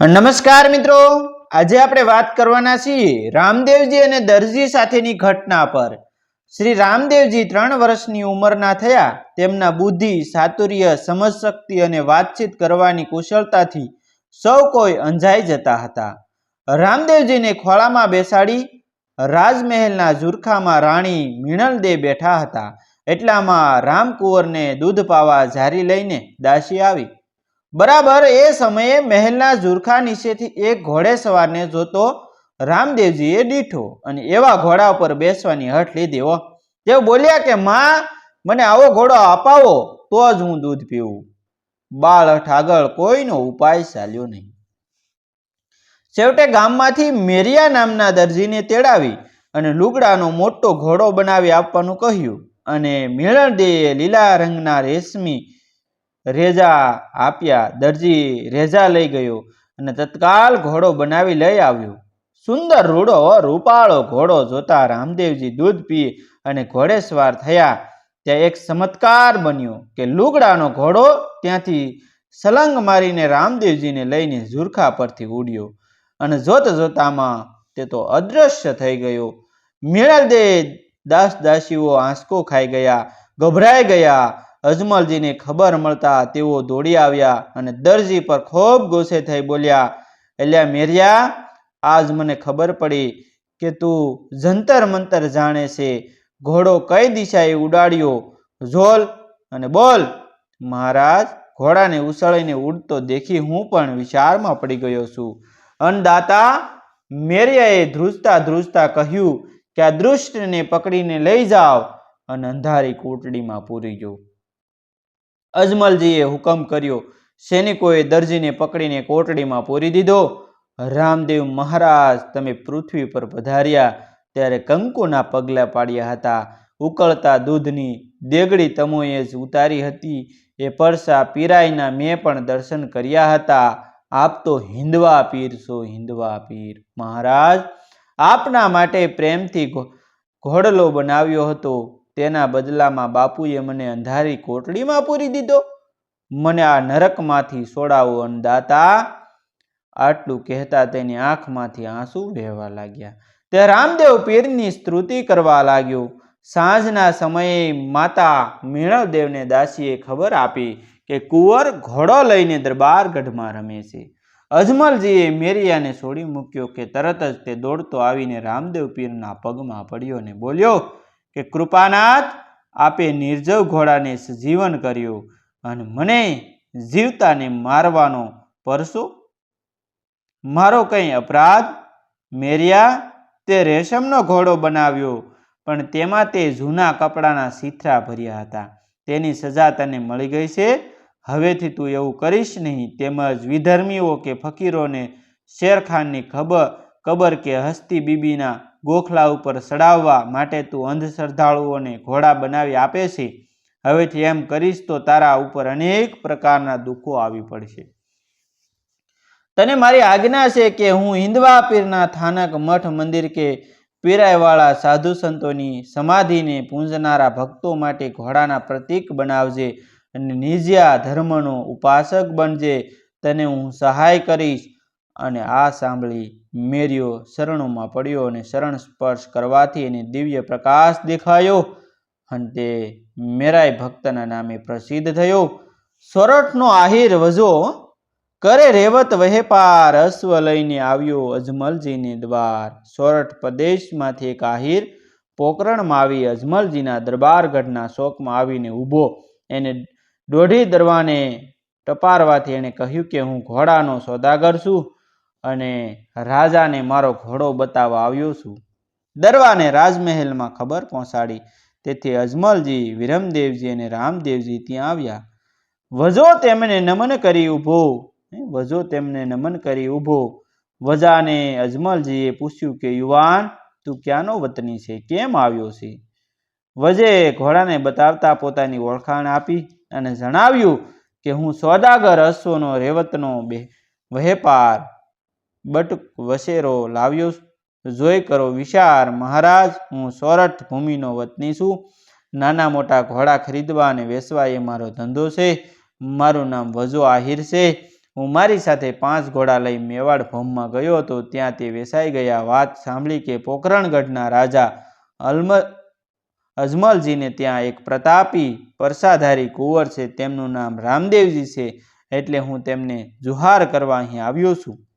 નમસ્કાર મિત્રો. આજે આપણે વાત કરવાના છીએ રામદેવજી અને દરજી સાથેની ઘટના પર. શ્રી રામદેવજી ત્રણ વર્ષની ઉંમરના થયા. તેમના બુદ્ધિ, સાતુર્ય, સમજશક્તિ અને વાતચીત કરવાની કુશળતાથી સૌ કોઈ અંજાઈ જતા હતા. રામદેવજીને ખોળામાં બેસાડી રાજમહેલના ઝુરખામાં રાણી મીણલદે બેઠા હતા. એટલામાં રામકુંવરને દૂધ પાવા જારી લઈને દાસી આવી. બરાબર, એ સમયે મહેલના ઝુરખા નીચેથી એક ઘોડે સવારને જોતો રામદેવજીએ દીઠો અને એવા ઘોડા ઉપર બેસવાની હઠ લીધી, હો. તેઓ બોલ્યા કે, માં, મને આવો ઘોડો અપાવો, તો જ હું દૂધ પીવું. બાળ હઠ આગળ કોઈનો ઉપાય ચાલ્યો નહીં. છેવટે ગામમાંથી મેરિયા નામના દરજીને તેડાવી અને લુગડાનો મોટો ઘોડો બનાવી આપવાનું કહ્યું અને મેળણદેએ લીલા રંગના રેશમી રેજા આપ્યા, દરજી રેજા લઈ ગયો અને તત્કાલ ઘોડો બનાવી લઈ આવ્યો. સુંદર રૂડો, રૂપાળો ઘોડો જોતા રામદેવજી દૂધ પી અને ઘોડેસવાર થયા. ત્યાં એક ચમત્કાર બન્યો કે લુગડાનો ઘોડો ત્યાંથી સલંગ મારીને રામદેવજીને લઈને ઝુરખા પરથી ઉડ્યો અને જોત જોતામાં તે તો અદૃશ્ય થઈ ગયો. મેળલદે દાસ દાસીઓ આંસકો ખાઈ ગયા, ગભરાઈ ગયા અજમલજીને ખબર મળતા તેઓ દોડી આવ્યા અને દરજી પર ખૂબ ગુસ્સે થઈ બોલ્યા એટલે મેરિયા, આજ મને ખબર પડી કે તું જંતર મંતર જાણે છે. ઘોડો કઈ દિશાએ ઉડાડ્યો? ઝોલ અને બોલ. મહારાજ, ઘોડાને ઉછળીને ઉડતો દેખી હું પણ વિચારમાં પડી ગયો છું. અન્નદાતા, મેરિયાએ ધ્રુજતા ધ્રુજતા કહ્યું કે આ દૃષ્ટને પકડીને લઈ જાઓ અને અંધારી કોટડીમાં પૂરી જાઓ અજમલજીએ હુકમ કર્યો. સૈનિકોએ દરજીને પકડીને કોટડીમાં પૂરી દીધો. રામદેવ મહારાજ તમે પૃથ્વી પર પધાર્યા, ત્યારે કંકુના પગલાં પાડ્યા હતા. ઉકળતા દૂધની દેગડી તમોએ જ ઉતારી હતી. એ પરસા પીરાઈના મેં પણ દર્શન કર્યા હતા. આપ તો હિંદવા પીર છો, હિંદવા પીર. મહારાજ, આપના માટે પ્રેમથી ઘોડલો બનાવ્યો હતો. તેના બદલામાં બાપુએ મને અંધારી કોટડીમાં પૂરી દીધો. મને આ નરકમાંથી છોડાવો અન્નદાતા આટલું કહેતા તેની આંખમાંથી આંસુ વહેવા લાગ્યા. તે રામદેવ પીરની સ્તુતિ કરવા લાગ્યો. સાંજના સમયે માતા મીણવદેવને દાસીએ ખબર આપી કે કુંવર ઘોડો લઈને દરબારગઢમાં રમે છે. અજમલજીએ મેરિયાને છોડી મૂક્યો કે તરત જ તે દોડતો આવીને રામદેવ પીરના પગમાં પડ્યો ને બોલ્યો કે કૃપાનાથ આપે નિર્જવ ઘોડાને સજીવન કર્યો અને મને જીવતાને મારવાનો પરસો? મારો કંઈ અપરાધ? મેરિયા, તે રેશમનો ઘોડો બનાવ્યો, પણ તેમાં તે જૂના કપડાના સીથરા ભર્યા હતા. તેની સજા તને મળી ગઈ છે? હવેથી તું એવું કરીશ નહીં. તેમજ વિધર્મીઓ કે ફકીરોને શેરખાનની ખબર કબર કે હસ્તી બીબીના ગોખલા ઉપર ચડાવવા માટે તું અંધશ્રદ્ધાળુઓને ઘોડા બનાવી આપે છે. હવેથી એમ કરીશ તો તારા ઉપર અનેક પ્રકારના દુઃખો આવી પડશે. તને મારી આજ્ઞા છે કે હું હિન્દવા પીરના થાનક મઠ મંદિર કે પીરાયવાળા સાધુ સંતોની સમાધિને પૂંજનારા ભક્તો માટે ઘોડાના પ્રતીક બનાવજે અને નિજ્યા ધર્મનો ઉપાસક બનજે. તને હું સહાય કરીશ અને આ સાંભળી મેરિયો શરણોમાં પડ્યો અને શરણ સ્પર્શ કરવાથી એને દિવ્ય પ્રકાશ દેખાયો. અને તે મેરાય ભક્તના નામે પ્રસિદ્ધ થયો. સોરઠનો આહિર વજો, કરે રેવત વહેપાર અશ્વ લઈને આવ્યો અજમલજીને દ્વાર સોરઠ પ્રદેશમાંથી એક આહિર પોકરણમાં આવી અજમલજીના દરબારગઢના શોકમાં આવીને ઊભો. એને દોઢી દરવાને ટપારવાથી એણે કહ્યું કે હું ઘોડાનો સોદાગર છું. અને રાજાને મારો ઘોડો બતાવવા આવ્યો છું. દરવાને રાજમહેલમાં ખબર પહોંચાડી. તેથી અજમલજી, વિરમદેવજી અને રામદેવજી ત્યાં આવ્યા. વજો તેમને નમન કરી ઊભો. વજો તેમને નમન કરી ઊભો. વજાને અજમલજીએ પૂછ્યું કે, યુવાન, તું ક્યાંનો વતની છે? કેમ આવ્યો છે? વજે ઘોડાને બતાવતા પોતાની ઓળખાણ આપી અને જણાવ્યું કે, હું સોદાગર અશ્વનો રેવતનો બે, વહેપાર બટુક વસેરો લાવ્યો. જોઈ કરો વિશાર મહારાજ, હું સોરઠ ભૂમિનો વતની છું. નાના મોટા ઘોડા ખરીદવા અને વેચવા એ મારો ધંધો છે. મારું નામ વજો આહિર છે. હું મારી સાથે પાંચ ઘોડા લઈ મેવાડ ભોમમાં ગયો હતો. ત્યાં તે વેસાઈ ગયા વાત સાંભળી કે પોખરણગઢના રાજા અલમ, અજમલજીને ત્યાં એક પ્રતાપી પરસાધારી કુંવર છે. તેમનું નામ રામદેવજી છે. એટલે હું તેમને જુહાર કરવા અહીં આવ્યો છું.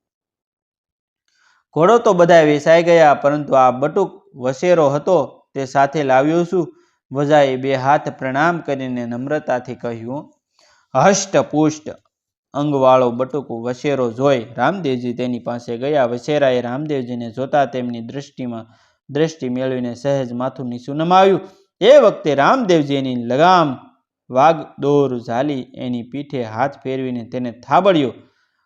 ઘોડો તો બધા વેસાઈ ગયા, પરંતુ આ બટુક વસેરો હતો તે સાથે લાવ્યો છું. વજાએ બે હાથ પ્રણામ કરીને નમ્રતાથી કહ્યું, હષ્ટ પુષ્ટ. અંગવાળો બટુક વસેરો જોઈ રામદેવજી તેની પાસે ગયા. વસેરાએ રામદેવજીને જોતા તેમની દ્રષ્ટિમાં દ્રષ્ટિ મેળવીને સહેજ માથું નીચું નમાવ્યું. એ વખતે રામદેવજીની લગામ વાગ દોર ઝાલી એની પીઠે હાથ ફેરવીને તેને થાબડ્યો.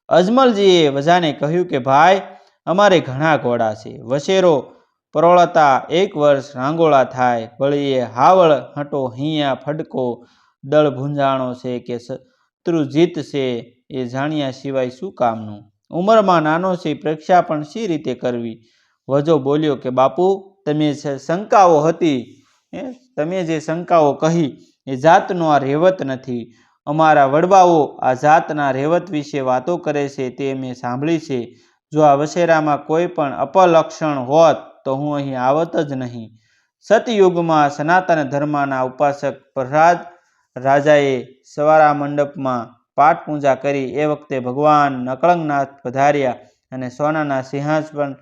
અજમલજીએ વજાને કહ્યું કે, ભાઈ અમારે ઘણા ઘોડા છે. વસેરો પરોળતા એક વર્ષ રાંગોળા થાય. વળીએ હાવળ હટો, હિયા ફડકો, દળ ભૂંજાણો છે કે શત્રુ જીતશે એ જાણ્યા સિવાય શું કામનું? ઉંમરમાં નાનો છે, પરીક્ષા પણ શી રીતે કરવી? વજો બોલ્યો કે, બાપુ, તમે શંકાઓ હતી તમે જે શંકાઓ કહી, એ જાતનો આ રહેવત નથી. અમારા વડવાઓ આ જાતના રહેવત વિશે વાતો કરે છે તે મેં સાંભળી છે. જો આ વસેરામાં કોઈ પણ અપલક્ષણ હોત તો હું અહીં આવત જ નહીં. સતયુગમાં સનાતન ધર્મના ઉપાસક પ્રહલાદ રાજાએ સવારા મંડપમાં પાઠ પૂજા કરી. એ વખતે ભગવાન નકળંગનાથ પધાર્યા અને સોનાના સિંહાસન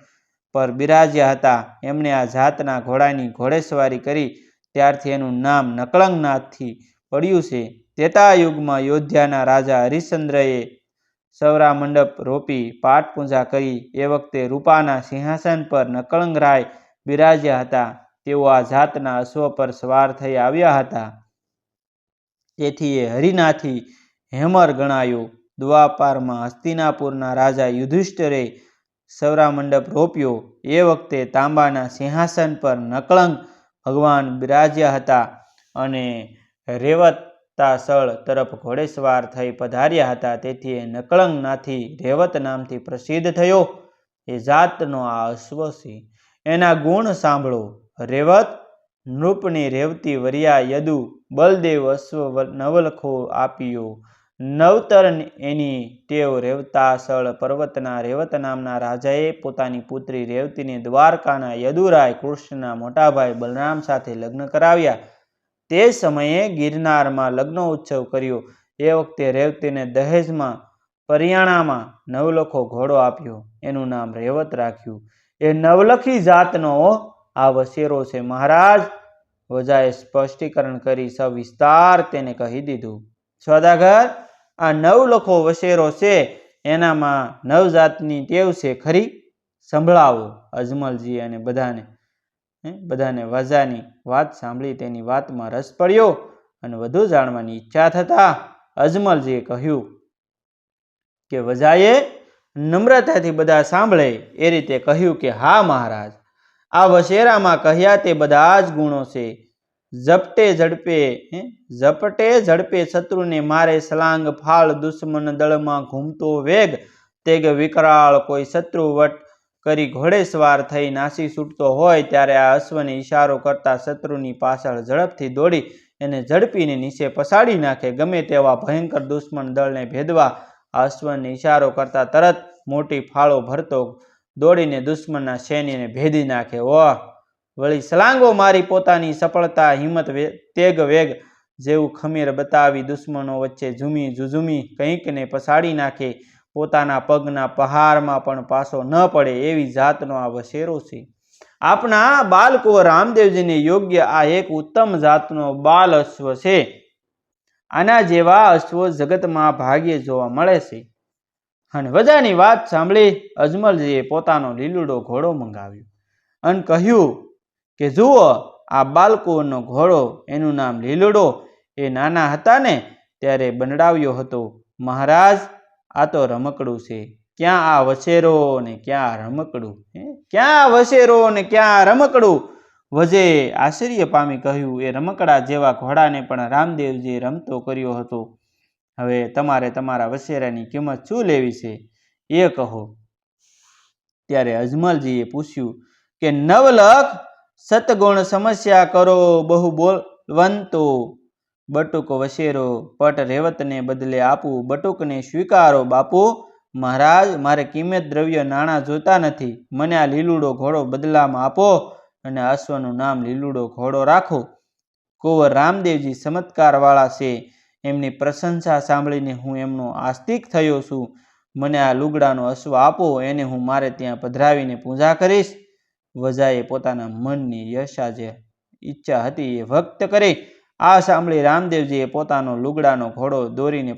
પર બિરાજ્યા હતા. એમણે આ જાતના ઘોડાની ઘોડેસવારી કરી. ત્યારથી એનું નામ નકળંગનાથથી પડ્યું છે. તેતા યુગમાં યોધ્યાના રાજા હરિશ્ચંદ્રએ સવરા મંડપ રોપી પાઠ પૂજા કરી એ વખતે રૂપાના સિંહાસન પર નકળંગરાય બિરાજ્યા હતા. તેઓ આ જાતના અશ્વ પર સવાર થઈ આવ્યા હતા. તેથી એ હરિનાથી હેમર ગણાયો. દ્વાપારમાં હસ્તિનાપુરના રાજા યુધિષ્ઠિરે સૌરા મંડપ રોપ્યો. એ વખતે તાંબાના સિંહાસન પર નકળંગ ભગવાન બિરાજ્યા હતા અને રેવતાસળ તરફ ઘોડેસવાર થઈ પધાર્યા હતા, તેથી એ નકળંગનાથી રેવત નામથી પ્રસિદ્ધ થયો. એ જાતનો આ અશ્વસી એના ગુણ સાંભળો. રેવત, નૃપની રેવતી વરિયા યદુ બલદેવ અશ્વ નવલખો આપ્યો. નવતર એની ટેવ રેવતાસળ પર્વતના રેવત નામના રાજાએ પોતાની પુત્રી રેવતીને દ્વારકાના યદુરાય કૃષ્ણના મોટાભાઈ બલરામ સાથે લગ્ન કરાવ્યા. તે સમયે ગિરનારમાં લગ્ન ઉત્સવ કર્યો. એ વખતે રેવતીને દહેજમાં, પરિયાણામાં નવલખો ઘોડો આપ્યો. એનું નામ રેવત રાખ્યું. એ નવલખી જાતનો આ વસેરો છે. મહારાજ, વજાએ સ્પષ્ટીકરણ કરી સવિસ્તાર તેને કહી દીધું. સોદાગર આ નવલખો વસેરો છે, એનામાં નવજાતની ટેવ છે ખરી? સંભળાવો અજમલજી અને બધાને. બધાને વજાની વાત સાંભળી તેની વાતમાં રસ પડ્યો અને વધુ જાણવાની ઈચ્છા થતા અજમલજીએ કહ્યું કે વજાએ નમ્રતાથી બધા સાંભળે. એ રીતે કહ્યું કે, હા, મહારાજ, આ વસેરામાં કહ્યા તે બધા જ ગુણો છે. ઝપટે ઝડપે ઝપટે ઝડપે શત્રુને મારે સલાંગ ફાળ દુશ્મન દળમાં ઘૂમતો વેગ. તેગ વિકરાળ કોઈ શત્રુ વટ કરી ઘોડેસવાર થઈ નાસી છૂટતો હોય ત્યારે આ અશ્વને ઇશારો કરતા શત્રુની પાછળ ઝડપથી દોડી એને ઝડપીને નીચે પસાડી નાખે. ગમે તેવા ભયંકર દુશ્મન દળને ભેદવા આ અશ્વને ઇશારો કરતા તરત મોટી ફાળો ભરતો દોડીને દુશ્મનના સૈન્યને ભેદી નાખે. ઓહ, વળી સલાંગો મારી પોતાની સફળતા, હિંમત તેગ, વેગ જેવું ખમીર બતાવી દુશ્મનો વચ્ચે ઝૂમી, ઝુઝુમી કંઈકને પસાડી નાખે. પોતાના પગના પહારમાં પણ પાછો ન પડે એવી જાતનો આ વસેરો છે. આપણા બાલકો રામદેવજીને યોગ્ય આ એક ઉત્તમ જાતનો બાલ અશ્વ છે. આના જેવા અશ્વો જગતમાં ભાગ્યે જોવા મળે છે. અને વજાની વાત સાંભળી અજમલજીએ પોતાનો લીલુડો ઘોડો મંગાવ્યો અને કહ્યું કે, જુઓ, આ બાળકોનો ઘોડો, એનું નામ લીલુડો, એ નાના હતા ને, ત્યારે બંડાવ્યો હતો. મહારાજ આ તો રમકડું છે. ક્યાં આ વસેરો ને ક્યાં રમકડું? ક્યાં વસેરો ને ક્યાં રમકડું? વજે આશ્ચર્ય પામી કહ્યું, એ રમકડા જેવા ઘોડાને પણ રામદેવજીએ રમતો કર્યો હતો. હવે તમારે તમારા વસેરાની કિંમત શું લેવી છે? એ કહો. ત્યારે અજમલજીએ પૂછ્યું કે, નવલખ, સતગુણ સમસ્યા કરો બહુ બોલવંતો. બટુક વશેરો, પટ રેવતને બદલે આપું, બટુકને સ્વીકારો, બાપુ. મહારાજ, મારે કિંમત દ્રવ્ય નાણાં જોતા નથી. મને આ લીલુડો ઘોડો બદલામાં આપો અને અશ્વનું નામ લીલુડો ઘોડો રાખો. કુંવર રામદેવજી ચમત્કારવાળા છે. એમની પ્રશંસા સાંભળીને હું એમનો આસ્તિક થયો છું. મને આ લુગડાનો અશ્વ આપો, એને હું મારે ત્યાં પધરાવીને પૂજા કરીશ. વજાએ પોતાના મનની યશા જે ઈચ્છા હતી એ વ્યક્ત કરી. આ સાંભળી રામદેવજીએ પોતાનો લુગડાનો ઘોડો દોરીને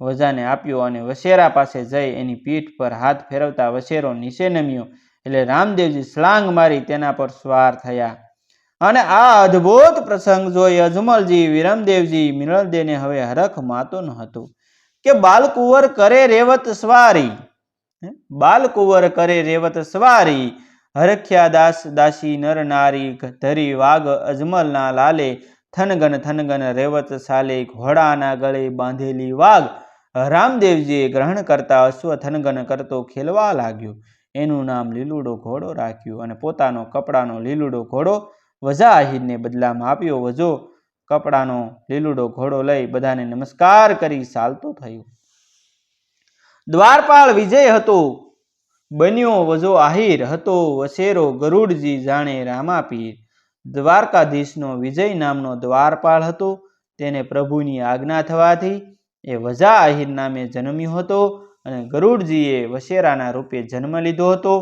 વજાને આપ્યો અને વશેરા પાસે જઈ એની પીઠ પર હાથ ફેરવતા વશેરો નીચે નમ્યો. એટલે રામદેવજી સ્લાંગ મારી તેના પર સ્વાર થયા. અને આ અદ્ભુત પ્રસંગ જોઈ અજમલજી, વિરમદેવજી મિનળદેને હવે હરખ માતો ન હતું. કે બાલકુંવર કરે રેવત સ્વારી. બાલકુંવર કરે રેવત સ્વારી. હરખ્યા દાસ, દાસી, નર નારી ધરી, વાઘ, અજમલના લાલે થનગન થનગન રેવત સાલે ઘોડાના ગળે બાંધેલી વાઘ. રામદેવજીએ ગ્રહણ કરતા અશ્વ થનગન કરતો ખેલવા લાગ્યો. એનું નામ લીલુડો ઘોડો રાખ્યું અને પોતાનો કપડાનો લીલુડો ઘોડો વજા આહિરને બદલામાં આપ્યો. વજો કપડાનો લીલુડો ઘોડો લઈ બધાને નમસ્કાર કરી ચાલતો થયો. દ્વારપાળ વિજય હતો. બન્યો વજો આહિર. હતો વસેરો ગરુડજી જાણે રામાપીર. દ્વારકાધીશનો વિજય નામનો દ્વારપાળ હતો. તેને પ્રભુની આજ્ઞા થવાથી એ વજા આહિર નામે જન્મ્યો હતો અને ગરુડજીએ વસેરાના રૂપે જન્મ લીધો હતો.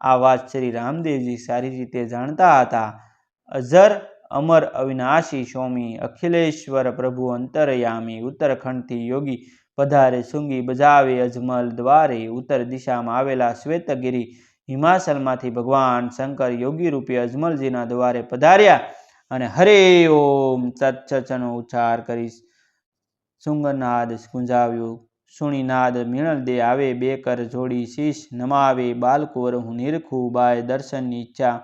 આ વાત શ્રી રામદેવજી સારી રીતે જાણતા હતા. અજર અમર, અવિનાશી સ્વામી અખિલેશ્વર પ્રભુ અંતરયામી, ઉત્તરખંડથી યોગી પધારે, શુંગી, બજાવે, અજમલ, દ્વારે, ઉત્તર દિશામાં આવેલા શ્વેતગીરી હિમાચલમાંથી ભગવાન શંકર યોગી રૂપે અજમલજીના દ્વારે પધાર્યા અને હરે ઓમ સચ્ચનો ઉચ્ચાર કરી સુંગનાદ ગુંજાવ્યો. સુણીનાદ મિણલ દે આવે બે કર જોડી શીશ નમાવે બાલકુંવર હું નિરખું બાય દર્શનની ઈચ્છા.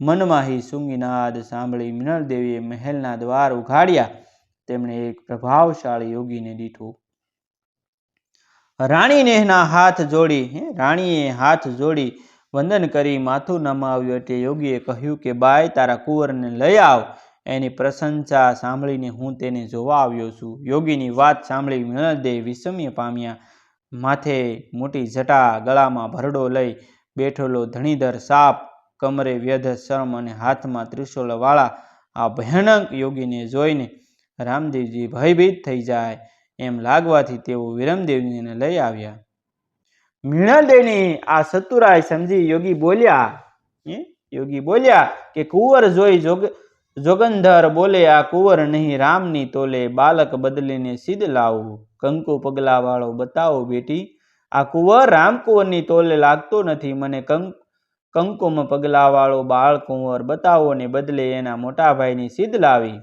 મનમાહી સુંગીનાદ સાંભળી મિનળ દેવીએ મહેલના દ્વાર ઉઘાડ્યા. તેમણે એક પ્રભાવશાળી યોગીને દીઠો. રાણીને હાથ જોડી, હે રાણીએ હાથ જોડી વંદન કરી માથું નમાવ્યું એટલે યોગીએ કહ્યું કે બાય તારા કુંવરને લઈ આવ. એની પ્રશંસા સાંભળીને હું તેને જોવા આવ્યો છું. યોગીની વાત સાંભળી મિનળદેવ વિસમ્ય પામ્યા. માથે મોટી જટા ગળામાં ભરડો લઈ બેઠેલો ધણીધર સાપ, કમરે વ્યધ શરમ અને હાથમાં ત્રિશુલવાળા આ ભયાનક યોગીને જોઈને રામદેવજી ભયભીત થઈ જાય. એમ લાગવાથી તેઓ વિરમદેવજીને લઈ આવ્યા. મીણાદેવની આ સતુરાય સમજી યોગી બોલ્યા? યોગી બોલ્યા કે કુંવર જોઈ જોગ, જોગંધર બોલે, આ કુંવર નહીં, રામની તોલે બાલક બદલીને સિદ્ધ લાવું. કંકુ પગલા વાળો બતાવો બેટી. આ કુંવર રામ કુંવરની તોલે લાગતો નથી. મને કંક, કંકુમ પગલા વાળો બાળ કુંવર બતાવો ને બદલે એના મોટા ભાઈની સિદ્ધ લાવી.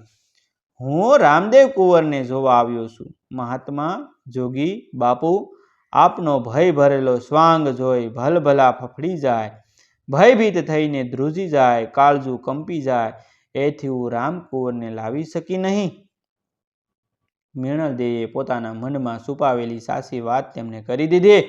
હું રામદેવ કુંવરને જોવા આવ્યો છું. મહાત્મા, જોગી, બાપુ આપનો ભય ભરેલો સ્વાંગ જોઈ ભલભલા ફફડી જાય. ભયભીત થઈને ધ્રુજી જાય, કાળજું કંપી જાય. એથી હું રામકુંવરને લાવી શકી નહીં. મિણલદેવે પોતાના મનમાં છુપાવેલી સાચી વાત તેમને કરી દીધી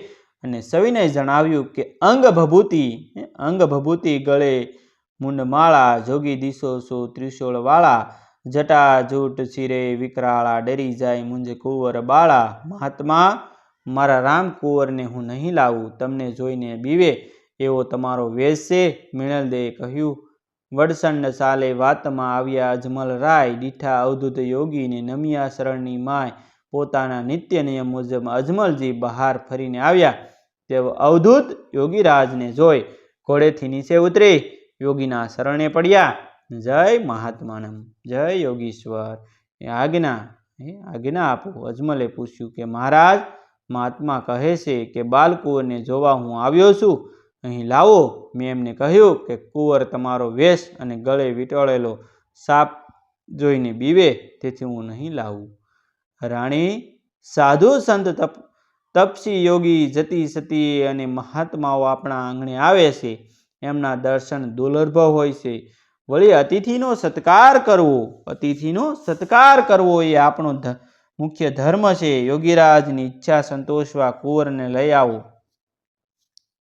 અને સવિનય જણાવ્યું કે અંગ ભભૂતિ અંગ ભભૂતિ ગળે મુંડમાળા, જોગી દિશો સો ત્રિશૂળવાળા, જટા જૂટ શિરે વિકરાળા ડરી જાય મુંજ કુંવર બાળા. મહાત્મા મારા રામ કુંવરને હું નહીં લાવું, તમને જોઈને બીવે એવો તમારો વેશ છે મિણલદેએ કહ્યું. વડસંડ સાલે વાતમાં આવ્યા અજમલ રાય, દીઠા અવધૂત યોગીને નમિયા શરણની માય, પોતાના નિત્ય નિયમ મુજબ અજમલજી બહાર ફરીને આવ્યા. તેઓ અવધૂત યોગીરાજને જોઈ, ઘોડેથી નીચે ઉતરી, યોગીના શરણે પડ્યા. જય મહાત્માનમ જય યોગીશ્વર. એ આજ્ઞા એ આજ્ઞા આપો. અજમલે પૂછ્યું કે મહારાજ મહાત્મા કહે છે કે બાલકુંવરને જોવા હું આવ્યો છું. અહીં લાવો. મેં એમને કહ્યું કે, કુંવર તમારો વેશ અને ગળે વીંટળેલો સાપ જોઈને બીવે, તેથી હું નહીં લાવું. રાણી, સાધુ સંત તપ, તપસી યોગી જતી સતી અને મહાત્માઓ આપણા આંગણે આવે છે. એમના દર્શન દુર્લભ હોય છે. વળી અતિથિનો સત્કાર કરવો, અતિથિનો સત્કાર કરવો એ આપણો મુખ્ય ધર્મ છે, યોગીરાજની ઈચ્છા સંતોષવા કુંવરને લઈ આવો.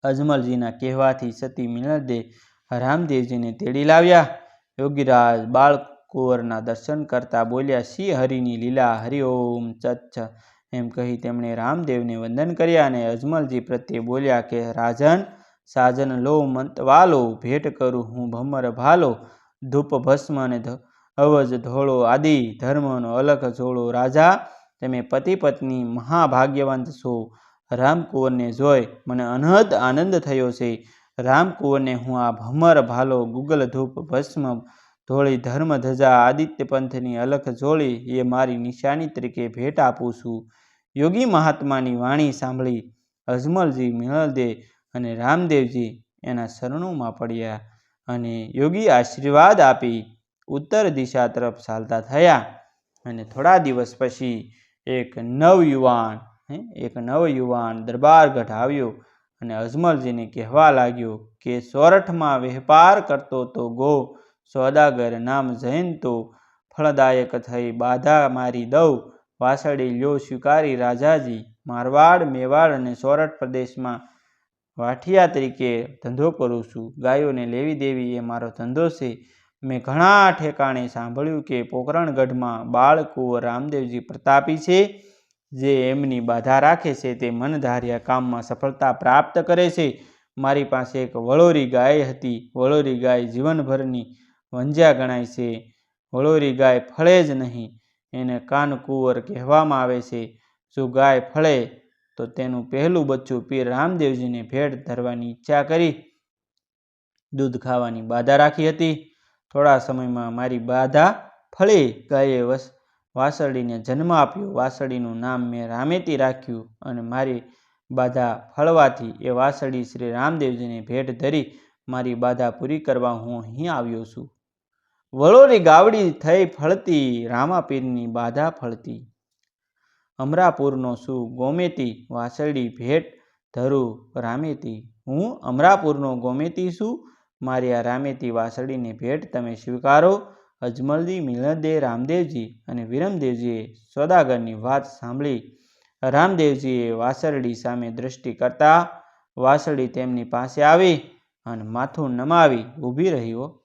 અજમલજીના કહેવાથી સતી મિનદે રામદેવજીને તેડી લાવ્યા. યોગીરાજ બાળ કુંવરના દર્શન કરતા બોલ્યા, શ્રી હરિની લીલા હરિઓમ ચચ્છ. એમ કહી તેમણે રામદેવને વંદન કર્યા અને અજમલજી પ્રત્યે બોલ્યા કે, રાજન, સાજન લો, મંતવાલો, ભેટ કરું હું ભમર ભાલો, ધૂપ ભસ્મ અને અવજ, ધોળો, આદિ ધર્મનો અલખ જોડો રાજા, તમે પતિ પત્ની મહાભાગ્યવંત છો. રામકુંવરને જોઈ મને અનહદ આનંદ થયો છે. રામકુંવરને હું આ ભમર ભાલો ગુગલ ધૂપ ભસ્મ, ધોળી ધર્મ ધજા આદિત્ય પંથની અલખ જોડી એ મારી નિશાની તરીકે ભેટ આપું છું. યોગી મહાત્માની વાણી સાંભળી અજમલજી મિણલદે અને રામદેવજી એના શરણોમાં પડ્યા અને યોગી આશીર્વાદ આપી. ઉત્તર દિશા તરફ ચાલતા થયા અને થોડા દિવસ પછી એક નવયુવાન એક નવયુવાન દરબારગઢ આવ્યો અને અજમલજીને કહેવા લાગ્યો કે, સોરઠમાં વેપાર કરતો તો ગો, સોદાગર નામ જયંતો, ફળદાયક થઈ બાધા મારી દઉં, વાસળી લ્યો સ્વીકારી રાજાજી, મારવાડ, મેવાડ અને સોરઠ પ્રદેશમાં વાઠિયા તરીકે ધંધો કરું છું, ગાયોને લેવી દેવી એ મારો ધંધો છે મેં ઘણા ઠેકાણે સાંભળ્યું કે પોકરણગઢમાં બાળકુંવર રામદેવજી પ્રતાપી છે, જે એમની બાધા રાખે છે, તે મનધાર્યા કામમાં સફળતા પ્રાપ્ત કરે છે. મારી પાસે એક વળોરી ગાય હતી. વળોરી ગાય જીવનભરની વંજ્યા ગણાય છે. વળોરી ગાય ફળે જ નહીં, એને કાનકુંવર કહેવામાં આવે છે. જો ગાય ફળે, તો તેનું પહેલું બચ્ચું પીર રામદેવજીને ભેટ ધરવાની ઈચ્છા કરી, દૂધ ખાવાની બાધા રાખી હતી. થોડા સમયમાં મારી બાધા ફળી ગાયે વસ, વાસળીને જન્મ આપ્યો. વાસળીનું નામ મેં રામેતી રાખ્યું અને મારી બાધા ફળવાથી એ વાસળી શ્રી રામદેવજીને ભેટ ધરી મારી બાધા પૂરી કરવા હું અહીં આવ્યો છું. વળોરી ગાવડી થઈ ફળતી, રામાપીરની બાધા ફળતી. અમરાપુરનો શું ગોમેતી, વાસળી ભેટ ધરું રામેતી હું અમરાપુરનો ગોમેતી છું મારી આ રામેતી વાસળીની ભેટ તમે સ્વીકારો. અજમલજી, મિલનદે રામદેવજી અને વિરમદેવજીએ સોદાગરની વાત સાંભળી. રામદેવજીએ વાસરડી સામે દૃષ્ટિ કરતા વાસળી તેમની પાસે આવી અને માથું નમાવી ઊભી રહ્યો.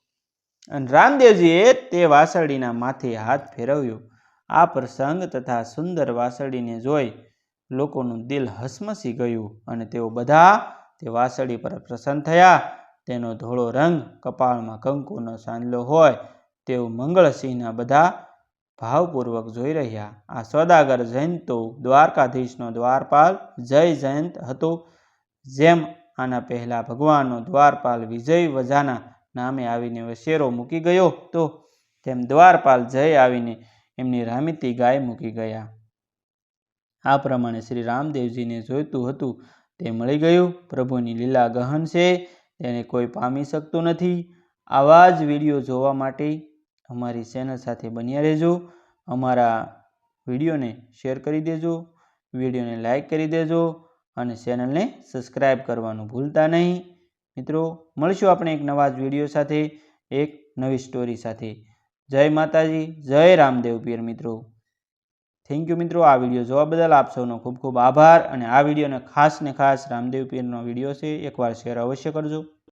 અને રામદેવજીએ તે વાસળીના માથે હાથ ફેરવ્યો. આ પ્રસંગ તથા સુંદર વાસળીને જોઈ લોકોનું દિલ હસમસી ગયું અને તેઓ બધા તે વાસળી પર પ્રસન્ન થયા. તેનો ધોળો રંગ કપાળમાં કંકુનો સાંદલો હોય તેવું મંગળસિંહના બધા ભાવપૂર્વક જોઈ રહ્યા. આ સોદાગર જયંતો દ્વારકાધીશનો દ્વારપાલ જય જયંત હતો, જેમ આના પહેલા ભગવાનનો દ્વારપાલ વિજય વજાના નામે આવીને વસેરો મૂકી ગયો તો તેમ દ્વારપાલ જય આવીને એમની રામીતી ગાય મૂકી ગયા. આ પ્રમાણે શ્રી રામદેવજીને જોઈતું હતું, તે મળી ગયું. પ્રભુની લીલા ગહન છે તેને કોઈ પામી શકતું નથી. આવા જ વીડિયો જોવા માટે અમારી ચેનલ સાથે બન્યા રહેજો. અમારા વિડીયોને શેર કરી દેજો. વિડીયોને લાઈક કરી દેજો અને ચેનલને સબસ્ક્રાઈબ કરવાનું ભૂલતા નહીં. મિત્રો, મળીશું આપણે એક નવા જ વીડિયો સાથે, એક નવી સ્ટોરી સાથે. જય માતાજી, જય રામદેવ પીર મિત્રો. થેન્ક યુ મિત્રો, આ વીડિયો જોવા બદલ આપ સૌનો ખૂબ ખૂબ આભાર અને આ વિડીયોને ખાસ ને ખાસ રામદેવ પીરનો વીડિયો છે, એકવાર શેર અવશ્ય કરજો.